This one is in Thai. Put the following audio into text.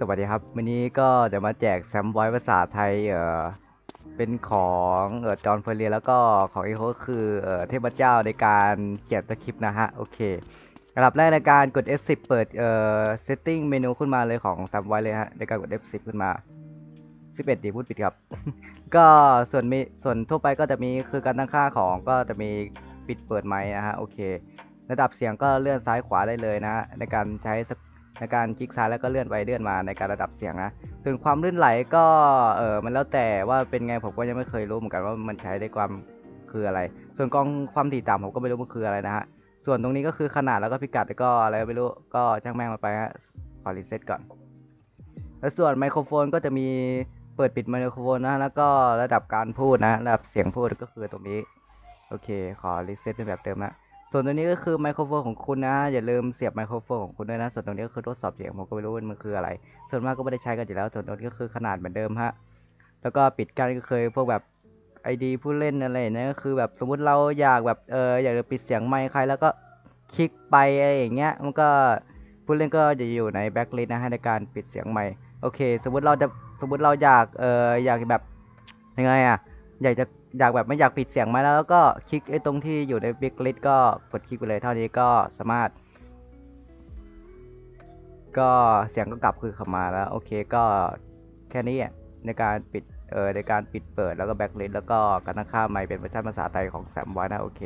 สวัสดีครับ วันนี้ก็จะมาแจกแซมไว้ภาษาไทยเออเป็นของเออจอห์นเฟอร์เรียแล้วก็ของอีโคคือเออเทพเจ้าในการเขียนสคริปต์นะฮะ โอเคอันดับแรกในการกด F10 เปิดเอ่อ setting เมนูขึ้นมาเลยของแซมไว้เลยฮะในการกด F10 ขึ้นมา 11ดีพูดผิดครับ ก็ส่วนมีส่วนทั่วไปก็จะมีคือการตั้งค่าของก็จะมีปิดเปิดไมค์นะฮะ โอเค ระดับเสียงก็เลื่อนซ้ายขวาได้เลยนะฮะในการใช้ ในการคลิกซ้ายแล้วก็เลื่อนไปเลื่อนมาในการระดับเสียงนะส่วนความลื่นไหลก็เออมันแล้วแต่ว่าเป็นไงผมก็ยังไม่เคยรู้เหมือนกันว่ามันใช้ได้ความคืออะไร ส่วนกล้องความถี่ต่ำผมก็ไม่รู้มันคืออะไรนะฮะส่วนตรงนี้ก็คือขนาดแล้วก็พิกัดแล้วก็อะไรไม่รู้ก็ช่างแม่งมันไปฮะขอรีเซ็ตก่อน แล้วส่วนไมโครโฟนก็จะมีเปิดปิดไมโครโฟนนะแล้วก็ระดับการพูดนะระดับเสียงพูดก็คือตรงนี้ โอเค ขอรีเซ็ตเป็นแบบเดิมนะ ส่วนตัวนี้ก็คือไมโครโฟนของคุณนะ อย่าลืมเสียบไมโครโฟนของคุณด้วยนะ ส่วนตรงนี้ก็คือทดสอบเสียงผมก็ไม่รู้ว่ามันคืออะไร ส่วนมากก็ไม่ได้ใช้กันอยู่แล้ว ส่วนตรงนี้ก็คือขนาดเหมือนเดิมฮะ แล้วก็ปิดกั้นก็เคยพวกแบบไอดีผู้เล่นอะไรเนี่ยก็คือแบบสมมุติเราอยากแบบเอออยากจะปิดเสียงไมค์ใครแล้วก็คลิกไปอะไรอย่างเงี้ย มันก็ผู้เล่นก็จะอยู่ในแบ็คลิสต์นะฮะในการปิดเสียงไมค์โอเค สมมุติเราจะสมมุติเราอยากเอออยากแบบยังไงอะ อยากจะอยากแบบไม่อยากปิดเสียงไมาแล้วแล้วก็คลิกไอ้ตรงที่อยู่ในแบ็คลิสต์ก็กดคลิกไปเลยเท่านี้ก็สามารถ ก็เสียงก็กลับคือเข้ามาแล้วโอเคก็แค่นี้อะในการปิดเออในการปิดเปิดแล้วก็แบ็กลิสต์แล้วก็การตั้งค่าไมค์เป็นเวอร์ชันภาษาไทยของแซมไว้นะโอเค